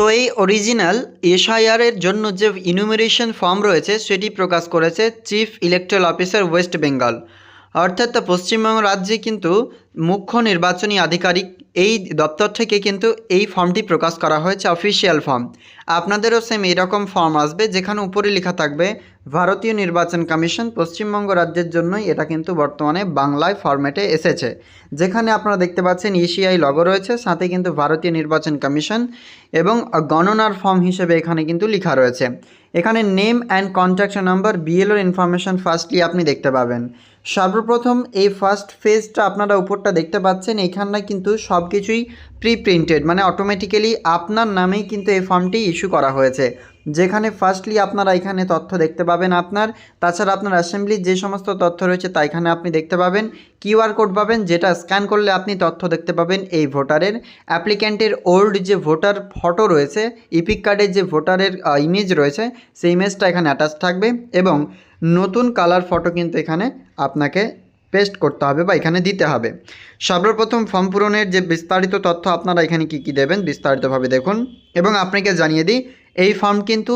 তো এই অরিজিনাল এসআইআরের জন্য যে ইনুমেরেশন ফর্ম রয়েছে, সেটি প্রকাশ করেছে chief electoral officer West Bengal অর্থাৎ পশ্চিমবঙ্গ রাজ্যে কিন্তু মুখ্য নির্বাচনী আধিকারিক এই দপ্তর থেকে কিন্তু এই ফর্মটি প্রকাশ করা হয়েছে অফিসিয়াল ফর্ম আপনাদেরও সেম এরকম ফর্ম আসবে, যেখানে উপরে লেখা থাকবে, ভারতীয় নির্বাচন কমিশন পশ্চিমবঙ্গ রাজ্যের জন্যই এটা কিন্তু বর্তমানে বাংলায় ফরম্যাটে এসেছে। যেখানে আপনারা দেখতে পাচ্ছেন ইসিআই লগো রয়েছে, সাথে কিন্তু ভারতীয় নির্বাচন কমিশন এবং গণনার ফর্ম হিসেবে এখানে কিন্তু লেখা রয়েছে। এখানে নেম অ্যান্ড কন্ট্যাক্ট নাম্বার বিএলওর ইনফরমেশন ফার্স্টলি আপনি দেখতে পাবেন। সর্বপ্রথম এই ফার্স্ট ফেজটা আপনারা উপরটা দেখতে পাচ্ছেন এখানটা কিন্তু সব কিছুই প্রি প্রিন্টেড মানে অটোমেটিক্যালি আপনার নামেই কিন্তু এই ফর্মটি ইস্যু করা হয়েছে। যেখানে ফার্স্টলি আপনারা এখানে তথ্য দেখতে পাবেন আপনার, তাছাড়া আপনার অ্যাসেম্বলির যে সমস্ত তথ্য রয়েছে তা এখানে আপনি দেখতে পাবেন। কিউআর কোড পাবেন, যেটা স্ক্যান করলে আপনি তথ্য দেখতে পাবেন এই ভোটারের। অ্যাপ্লিক্যান্টের ওল্ড যে ভোটার ফটো রয়েছে ইপিক কার্ডের যে ভোটারের ইমেজ রয়েছে, সেই ইমেজটা এখানে অ্যাটাচ থাকবে এবং নতুন কালার ফটো কিন্তু এখানে আপনাকে পেস্ট করতে হবে বা এখানে দিতে হবে। সর্বপ্রথম ফর্ম পূরণের যে বিস্তারিত তথ্য আপনারা এখানে কি কি দেবেন বিস্তারিতভাবে দেখুন এবং আপনাকে জানিয়ে দিই এই ফর্ম কিন্তু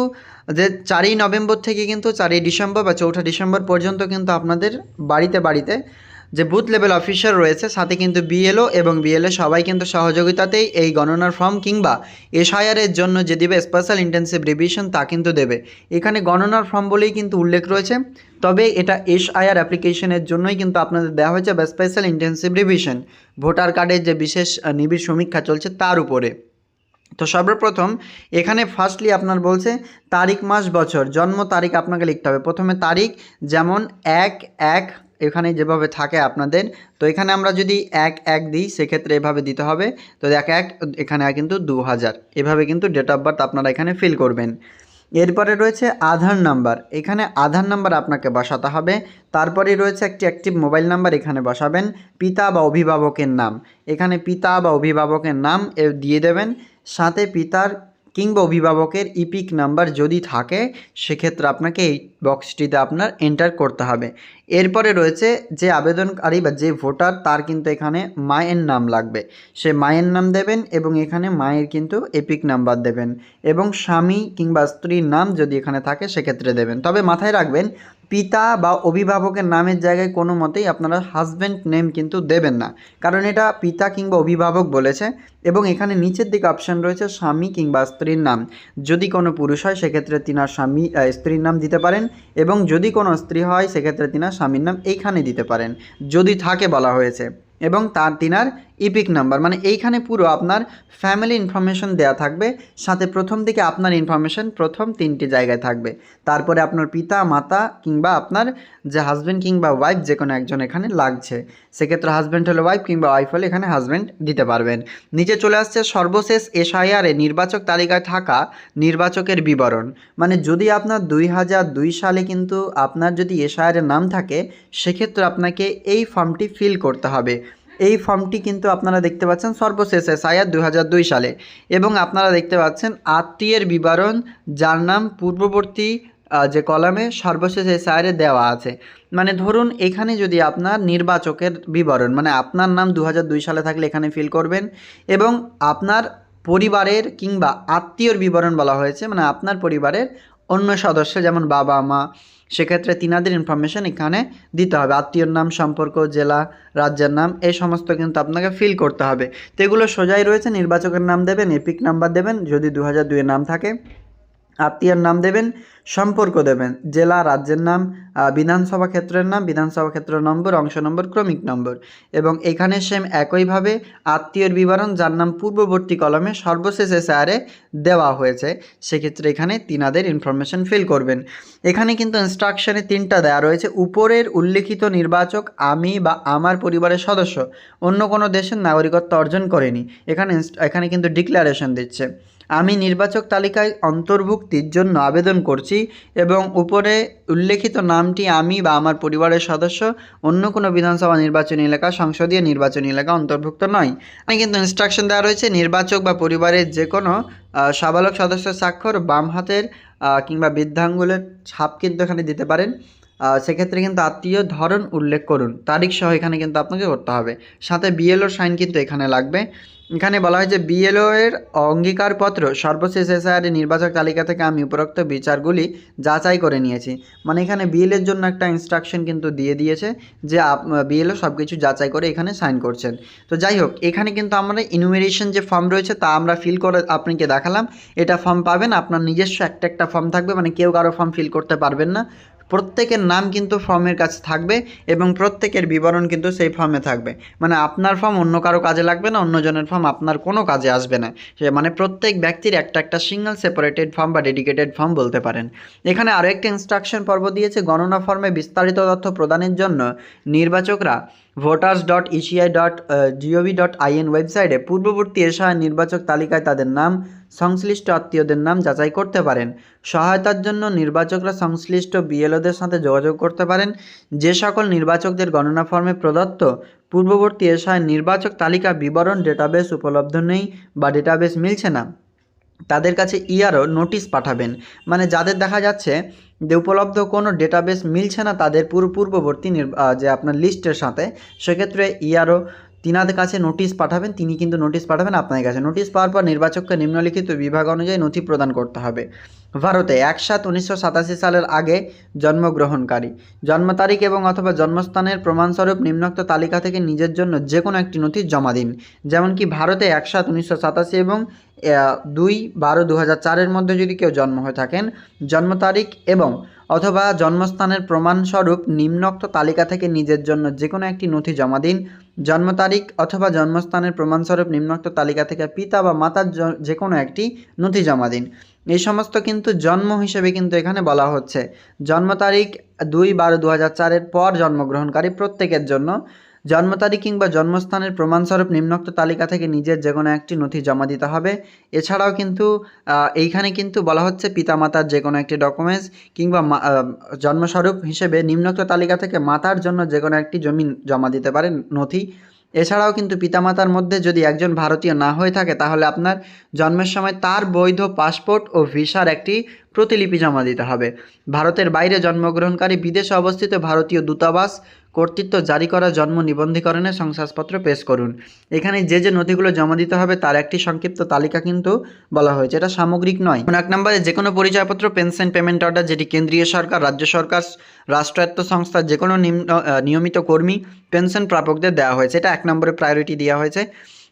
যে চারই নভেম্বর থেকে কিন্তু চারই ডিসেম্বর বা চৌঠা ডিসেম্বর পর্যন্ত কিন্তু আপনাদের বাড়িতে বাড়িতে যে বুথ লেভেল অফিসার রয়েছে, সাথে কিন্তু বিএলও এবং বিএলএ সবাই কিন্তু সহযোগিতাতেই এই গণনার ফর্ম কিংবা এসআইআরের জন্য যে দেবে স্পেশাল ইন্টেন্সিভ রিভিশন তা কিন্তু দেবে। এখানে গণনার ফর্ম বলেই কিন্তু উল্লেখ রয়েছে, তবে এটা এসআইআর অ্যাপ্লিকেশনের জন্যই কিন্তু আপনাদের দেওয়া হয়েছে বা স্পেশাল ইন্টেন্সিভ রিভিশন ভোটার কার্ডের যে বিশেষ নিবিড় সমীক্ষা চলছে তার উপরে। তো সর্বপ্রথম, এখানে ফার্স্টলি আপনার বলছে তারিখ, মাস, বছর, জন্ম তারিখ আপনাকে লিখতে হবে। প্রথমে তারিখ, যেমন এক এক, এখানে যেভাবে থাকে আপনাদের, তো এখানে আমরা যদি এক এক দিই, সেক্ষেত্রে এভাবে দিতে হবে। তো এক এক, এখানে কিন্তু দু হাজার, এভাবে কিন্তু ডেট অফ বার্থ আপনারা এখানে ফিল করবেন। এরপরে রয়েছে আধার নাম্বার, এখানে আধার নাম্বার আপনাকে বসাতে হবে। তারপরে রয়েছে একটি অ্যাক্টিভ মোবাইল নাম্বার এখানে বসাবেন, পিতা বা অভিভাবকের নাম, এখানে পিতা বা অভিভাবকের নাম দিয়ে দেবেন। সাথে পিতার কিংবা অভিভাবকের ইপিক নাম্বার যদি থাকে, সেক্ষেত্রে আপনাকে এই বক্সটিতে আপনার এন্টার করতে হবে। এরপরে রয়েছে যে আবেদনকারী বা যে ভোটার, তার কিন্তু এখানে মায়ের নাম লাগবে। সে মায়ের নাম দেবেন এবং এখানে মায়ের কিন্তু এপিক নাম্বার দেবেন এবং স্বামী কিংবা স্ত্রীর নাম যদি এখানে থাকে সেক্ষেত্রে দেবেন। তবে মাথায় রাখবেন, পিতা বা অভিভাবকের নামের জায়গায় কোনো মতেই আপনারা হাজব্যান্ড নেম কিন্তু দেবেন না। কারণ এটা পিতা কিংবা অভিভাবক বলেছে এবং এখানে নিচের দিকে অপশান রয়েছে স্বামী কিংবা স্ত্রীর নাম। যদি কোনো পুরুষ হয় সেক্ষেত্রে তিনার স্বামী স্ত্রীর নাম দিতে পারেন এবং যদি কোনো স্ত্রী হয় সেক্ষেত্রে তিনার স্বামীর নাম এইখানে দিতে পারেন। যদি থাকে বলা হয়েছে। এবং তার তিনার ইপিক নাম্বার মানে এইখানে পুরো আপনার ফ্যামিলি ইনফরমেশন দেওয়া থাকবে, সাথে প্রথম দিকে আপনার ইনফরমেশন প্রথম তিনটি জায়গায় থাকবে। তারপরে আপনার পিতা, মাতা কিংবা আপনার যে হাজব্যান্ড কিংবা ওয়াইফ যে কোনো একজন এখানে লাগছে। সেক্ষেত্রে হাজব্যান্ড হলে ওয়াইফ কিংবা ওয়াইফ হলে এখানে হাজব্যান্ড দিতে পারবেন। নিচে চলে আসছে সর্বশেষ এসআইআরে নির্বাচক তালিকায় থাকা নির্বাচকের বিবরণ। মানে যদি আপনার দুই হাজার দুই সালে কিন্তু আপনার যদি এসআইআরের নাম থাকে, সেক্ষেত্রে আপনাকে এই ফর্মটি ফিল করতে হবে। এই ফর্মটি কিন্তু আপনারা দেখতে পাচ্ছেন সর্বশেষ এসআইআর দু হাজার দুই সালে। এবং আপনারা দেখতে পাচ্ছেন আত্মীয়ের বিবরণ, যার নাম পূর্ববর্তী যে কলামে সর্বশেষ এসআইআরে দেওয়া আছে। মানে ধরুন এখানে যদি আপনার নির্বাচকের বিবরণ মানে আপনার নাম দু সালে থাকলে এখানে ফিল করবেন এবং আপনার পরিবারের কিংবা আত্মীয়র বিবরণ বলা হয়েছে মানে আপনার পরিবারের অন্য সদস্য, যেমন বাবা, মা, সেক্ষেত্রে তিনাদের ইনফরমেশান এখানে দিতে হবে। আত্মীয়র নাম, সম্পর্ক, জেলা, রাজ্যের নাম এই সমস্ত কিন্তু আপনাকে ফিল করতে হবে। তো এগুলো সোজাই রয়েছে, নির্বাচকের নাম দেবেন, এপিক নাম্বার দেবেন, যদি দু হাজার দুয়ে নাম থাকে। আত্মীয়ের নাম দেবেন, সম্পর্ক দেবেন, জেলা, রাজ্যের নাম বিধানসভা ক্ষেত্রের নাম, বিধানসভা ক্ষেত্র নম্বর, অংশ নম্বর, ক্রমিক নম্বর। এবং এখানে সেম একইভাবে আত্মীয়ের বিবরণ যার নাম পূর্ববর্তী কলমে সর্বশেষ এসআরে দেওয়া হয়েছে, সেক্ষেত্রে এখানে তিনাদের ইনফরমেশন ফিল করবেন। এখানে কিন্তু ইনস্ট্রাকশনে তিনটা দেওয়া রয়েছে। উপরের উল্লেখিত নির্বাচক আমি বা আমার পরিবারের সদস্য, অন্য কোনো দেশের নাগরিকত্ব অর্জন করেনি। এখানে এখানে কিন্তু ডিক্লারেশন দিচ্ছে। আমি নির্বাচক তালিকায় অন্তর্ভুক্তির জন্য আবেদন করছি এবং উপরে উল্লেখিত নামটি আমি বা আমার পরিবারের সদস্য অন্য কোনো বিধানসভা নির্বাচনী এলাকা, সংসদীয় নির্বাচনী এলাকা অন্তর্ভুক্ত নয়। আমি কিন্তু ইনস্ট্রাকশন দেওয়া রয়েছে, নির্বাচক বা পরিবারের যে কোনো সাবালক সদস্যের স্বাক্ষর বাম হাতের কিংবা বৃদ্ধাঙ্গুলের ছাপ কিন্তু এখানে দিতে পারেন। সেক্ষেত্রে কিন্তু আত্মীয় ধরন উল্লেখ করুন। তারিখ সহ এখানে কিন্তু আপনাকে করতে হবে। সাথে বিএলওর সাইন কিন্তু এখানে লাগবে। এখানে বলা হয় যে বিএলও এর অঙ্গীকারপত্র সর্বশেষ এসআইআর নির্বাচক তালিকা থেকে আমি উপরোক্ত বিচারগুলি যাচাই করে নিয়েছি। মানে এখানে বিএলের জন্য একটা ইনস্ট্রাকশন কিন্তু দিয়ে দিয়েছে যে বিএলও সব কিছু যাচাই করে এখানে সাইন করছেন। তো যাই হোক, এখানে কিন্তু আমরা ইনুমেরেশন যে ফর্ম রয়েছে তা আমরা ফিল করে আপনাকে দেখালাম। এটা ফর্ম পাবেন, আপনার নিজস্ব একটা একটা ফর্ম থাকবে মানে কেউ কারও ফর্ম ফিল করতে পারবেন না। প্রত্যেকের নাম কিন্তু ফর্মের কাছে থাকবে এবং প্রত্যেকের বিবরণ কিন্তু সেই ফর্মে থাকবে। মানে আপনার ফর্ম অন্য কারও কাজে লাগবে না, অন্যজনের ফর্ম আপনার কোনো কাজে আসবে না। সে মানে প্রত্যেক ব্যক্তির একটা একটা সিঙ্গেল সেপারেটেড ফর্ম বা ডেডিকেটেড ফর্ম বলতে পারেন। এখানে আরও একটা ইনস্ট্রাকশন পর্ব দিয়েছে, গণনা ফর্মে বিস্তারিত তথ্য প্রদানের জন্য নির্বাচকরা voters dot ECI dot GOV dot IN ওয়েবসাইটে পূর্ববর্তী এশায় নির্বাচক তালিকায় তাদের নাম সংশ্লিষ্ট আত্মীয়দের নাম যাচাই করতে পারেন। সহায়তার জন্য নির্বাচকরা সংশ্লিষ্ট বিএলওদের সাথে যোগাযোগ করতে পারেন। যে সকল নির্বাচকদের গণনা ফর্মে প্রদত্ত পূর্ববর্তী এশায় নির্বাচক তালিকা বিবরণ ডেটাবেস উপলব্ধ নেই বা ডেটাবেস মিলছে না, তাদের কাছে ইয়ারও নোটিশ পাঠাবেন। মানে যাদের দেখা যাচ্ছে যে উপলব্ধ কোনো ডেটাবেস মিলছে না তাদের পূর্ব পূর্ববর্তী যে আপনার লিস্টের সাথে, সেক্ষেত্রে ইয়ারও তিনাদের কাছে নোটিশ পাঠাবেন, তিনি কিন্তু নোটিশ পাঠাবেন আপনাদের কাছে। নোটিশ পাওয়ার পর নির্বাচককে নিম্নলিখিত বিভাগ অনুযায়ী নথি প্রদান করতে হবে। ভারতে এক সাত উনিশশো সালের আগে জন্মগ্রহণকারী। জন্ম তারিখ এবং অথবা জন্মস্থানের প্রমাণস্বরূপ নিম্নোক্ত তালিকা থেকে নিজের জন্য যে কোনো একটি নথি জমা দিন। যেমন কি ভারতে এক সাত উনিশশো এবং দুই বারো দু হাজার চারের মধ্যে যদি কেউ জন্ম হয়ে থাকেন, জন্ম তারিখ এবং অথবা জন্মস্থানের প্রমাণস্বরূপ নিম্নোক্ত তালিকা থেকে নিজের জন্য যে কোনো একটি নথি জমা দিন। জন্ম তারিখ অথবা জন্মস্থানের প্রমাণস্বরূপ নিম্নোক্ত তালিকা থেকে পিতা বা মাতার যে কোনো একটি নথি জমা দিন। এই সমস্ত কিন্তু জন্ম হিসেবে কিন্তু এখানে বলা হচ্ছে। জন্ম তারিখ দুই বারো দু হাজার চারের পর জন্মগ্রহণকারী প্রত্যেকের জন্য জন্ম তারিখ কিংবা জন্মস্থানের প্রমাণস্বরূপ নিম্নোক্ত তালিকা থেকে নিজের যে কোনো একটি নথি জমা দিতে হবে। এছাড়াও কিন্তু এইখানে কিন্তু বলা হচ্ছে পিতামাতার যে কোনো একটি ডকুমেন্টস কিংবা জন্মস্বরূপ হিসেবে নিম্নোক্ত তালিকা থেকে মাতার জন্য যে কোনো একটি জমি জমা দিতে পারেন নথি। এছাড়াও কিন্তু পিতামাতার মধ্যে যদি একজন ভারতীয় না হয়ে থাকে, তাহলে আপনার জন্মের সময় তার বৈধ পাসপোর্ট ও ভিসার একটি প্রতিলিপি জমা দিতে হবে। ভারতের বাইরে জন্মগ্রহণকারী বিদেশে অবস্থিত ভারতীয় দূতাবাস কর্তৃত্ব জারি করা জন্ম নিবন্ধীকরণের শংসাপত্র পেশ করুন। এখানে যে যে নথিগুলো জমা দিতে হবে তার একটি সংক্ষিপ্ত তালিকা কিন্তু বলা হয়েছে। এটা সামগ্রিক নয়। এক নম্বরে যে কোনো পরিচয়পত্র, পেনশন, পেমেন্ট অর্ডার, যেটি কেন্দ্রীয় সরকার, রাজ্য সরকার, রাষ্ট্রায়ত্ত সংস্থার যে কোনো নিয়মিত কর্মী, পেনশন প্রাপকদের দেওয়া হয়েছে। এটা এক নম্বরে প্রায়োরিটি দেওয়া হয়েছে।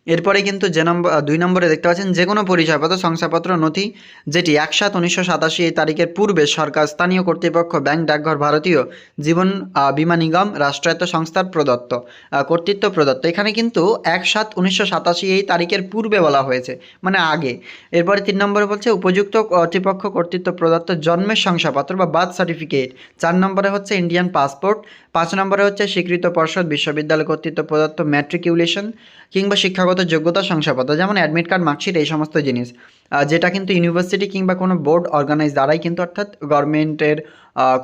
এরপরে কিন্তু যে নম্বর দুই নম্বরে দেখতে পাচ্ছেন যে কোনো পরিচয়পত্র, শংসাপত্র, নথি, যেটি এক সাত উনিশশো সাতাশি এই তারিখের পূর্বে সরকার স্থানীয় কর্তৃপক্ষ ব্যাংক, ডাকঘর, ভারতীয় জীবন বীমা নিগম, রাষ্ট্রায়ত্ত সংস্থার প্রদত্ত কর্তৃত্ব প্রদত্ত। এখানে কিন্তু এক সাত উনিশশো সাতাশি এই তারিখের পূর্বে বলা হয়েছে মানে আগে। এরপরে তিন নম্বরে বলছে, উপযুক্ত কর্তৃপক্ষ কর্তৃত্ব প্রদত্ত জন্মের শংসাপত্র বা বার্থ সার্টিফিকেট। চার নম্বরে হচ্ছে ইন্ডিয়ান পাসপোর্ট, পাঁচ নম্বরে হচ্ছে স্বীকৃত পর্ষদ, বিশ্ববিদ্যালয় কর্তৃত্ব প্রদত্ত ম্যাট্রিকুলেশন কিংবা শিক্ষাগত যোগ্যতা শংসাপত্র, যেমন অ্যাডমিট কার্ড মার্কশিট এই সমস্ত জিনিস যেটা কিন্তু ইউনিভার্সিটি কিংবা কোনো বোর্ড অর্গানাইজ দ্বারাই কিন্তু অর্থাৎ গভর্নমেন্টের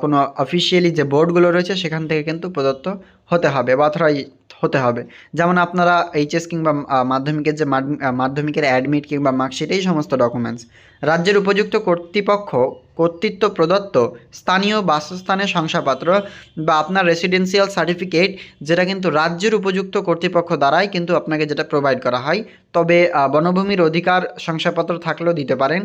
কোনো অফিসিয়ালি যে বোর্ডগুলো রয়েছে, সেখান থেকে কিন্তু প্রদত্ত হতে হবে বা অথরাই হতে হবে। যেমন আপনারা এইচএস কিংবা মাধ্যমিকের যে মাধ্যমিকের অ্যাডমিট কিংবা মার্কশিট এই সমস্ত ডকুমেন্টস রাজ্যের উপযুক্ত কর্তৃপক্ষ, কর্তৃত্ব প্রদত্ত স্থানীয় বাসস্থানের শংসাপত্র বা আপনার রেসিডেন্সিয়াল সার্টিফিকেট যেটা কিন্তু রাজ্যের উপযুক্ত কর্তৃপক্ষ দ্বারাই কিন্তু আপনাকে যেটা প্রোভাইড করা হয়, তবে বনভূমির অধিকার শংসাপত্র থাকলেও দিতে পারেন।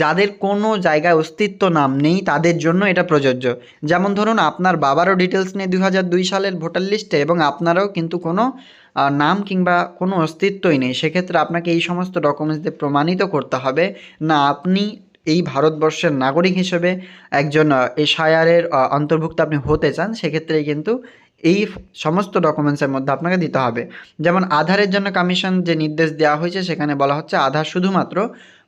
যাদের কোনো জায়গায় অস্তিত্ব নাম নেই, তাদের জন্য এটা প্রযোজ্য। যেমন ধরুন, আপনার বাবারও ডিটেলস নেই দুই হাজার দুই সালের ভোটার লিস্টে এবং আপনারও কিন্তু কোনো নাম কিংবা কোনো অস্তিত্বই নেই। সেক্ষেত্রে আপনাকে এই সমস্ত ডকুমেন্টস দিয়ে প্রমাণিত করতে হবে, না আপনি এই ভারতবর্ষের নাগরিক হিসেবে একজন এশায়ারের অন্তর্ভুক্ত আপনি হতে চান সেক্ষেত্রে কিন্তু এই সমস্ত ডকুমেন্টসের মধ্যে আপনাকে দিতে হবে। যেমন আধারের জন্য কমিশন যে নির্দেশ দেওয়া হয়েছে, সেখানে বলা হচ্ছে আধার শুধুমাত্র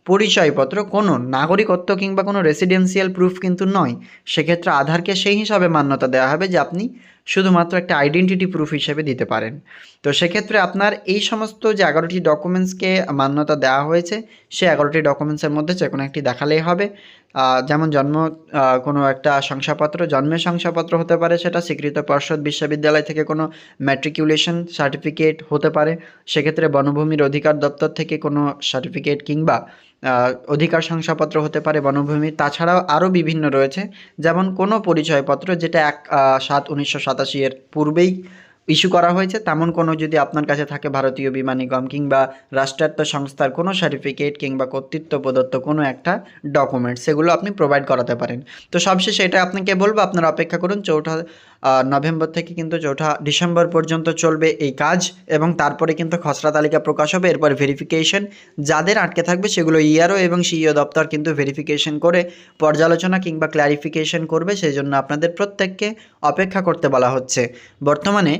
পরিচয়পত্র কোনো নাগরিকত্ব কিংবা কোনো রেসিডেন্সিয়াল প্রুফ কিন্তু নয়। সেক্ষেত্রে আধারকে সেই হিসাবে মান্যতা দেওয়া হবে যে আপনি শুধুমাত্র একটা আইডেন্টিটি প্রুফ হিসেবে দিতে পারেন। তো সেক্ষেত্রে আপনার এই সমস্ত যে এগারোটি ডকুমেন্টসকে মান্যতা দেওয়া হয়েছে সে এগারোটি ডকুমেন্টসের মধ্যে যে কোনো একটি দেখালেই হবে। যেমন জন্ম কোনো একটা শংসাপত্র জন্মের শংসাপত্র হতে পারে, সেটা স্বীকৃত পর্ষদ বিশ্ববিদ্যালয় থেকে কোনো ম্যাট্রিকুলেশন সার্টিফিকেট হতে পারে। সেক্ষেত্রে বনভূমির অধিকার দপ্তর থেকে কোনো সার্টিফিকেট কিংবা অধিকার শংসাপত্র হতে পারে বনভূমি। তাছাড়াও আরও বিভিন্ন রয়েছে। যেমন কোনো পরিচয়পত্র যেটা এক সাত উনিশশো সাতাশি এর পূর্বেই ইস্যু করা হয়েছে, তেমন কোনো যদি আপনার কাছে থাকে ভারতীয় বিমা নিগম কিংবা রাষ্ট্রায়ত্ত সংস্থার কোনো সার্টিফিকেট কিংবা কর্তৃত্ব প্রদত্ত কোনো একটা ডকুমেন্ট সেগুলো আপনি প্রোভাইড করাতে পারেন। তো সবশেষে এটা আপনাকে বলব, আপনারা অপেক্ষা করুন, চৌঠা নভেম্বর থেকে কিন্তু চৌঠা ডিসেম্বর পর্যন্ত চলবে এই কাজ এবং তারপরে কিন্তু খসড়া তালিকা প্রকাশ হবে। এরপর ভেরিফিকেশন যাদের আটকে থাকবে সেগুলো ইয়ারও এবং সিইও দপ্তর কিন্তু ভেরিফিকেশন করে পর্যালোচনা কিংবা ক্ল্যারিফিকেশন করবে। সেই জন্য আপনাদের প্রত্যেককে অপেক্ষা করতে বলা হচ্ছে। বর্তমানে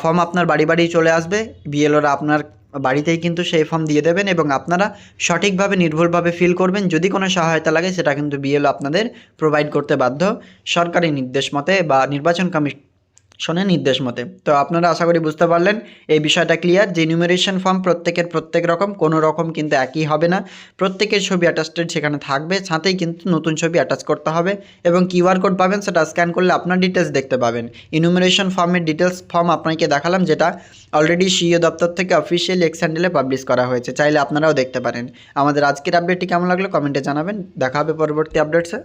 ফর্ম আপনার বাড়ি বাড়ি চলে আসবে। বিএলওরা আপনার বাড়িতেই কিন্তু সেই ফর্ম দিয়ে দেবেন এবং আপনারা সঠিকভাবে নির্ভুলভাবে ফিল করবেন। যদি কোনো সহায়তা লাগে, সেটা কিন্তু বিএলও আপনাদের প্রোভাইড করতে বাধ্য। সরকারি নির্দেশ মতে বা নির্বাচন কমিশনের নির্দেশ মতে। তো আপনারা আশা করি বুঝতে পারলেন, এই বিষয়টা ক্লিয়ার যে নিউমেরেশন ফর্ম প্রত্যেকের প্রত্যেক রকম, কোনো রকম কিন্তু একই হবে না। প্রত্যেকের ছবি অ্যাটাচটেড সেখানে থাকবে, সাথেই কিন্তু নতুন ছবি অ্যাটাচ করতে হবে এবং কিউআর কোড পাবেন, সেটা স্ক্যান করলে আপনার ডিটেলস দেখতে পাবেন। ইনুমেরেশন ফর্মের ডিটেলস ফর্ম আপনাকে দেখালাম, যেটা অলরেডি সিইও দপ্তর থেকে অফিসিয়ালি এক্স হ্যান্ডেলে পাবলিশ করা হয়েছে। চাইলে আপনারাও দেখতে পারেন। আমাদের আজকের আপডেটটি কেমন লাগল কমেন্টে জানাবেন। দেখা হবে পরবর্তী আপডেটসে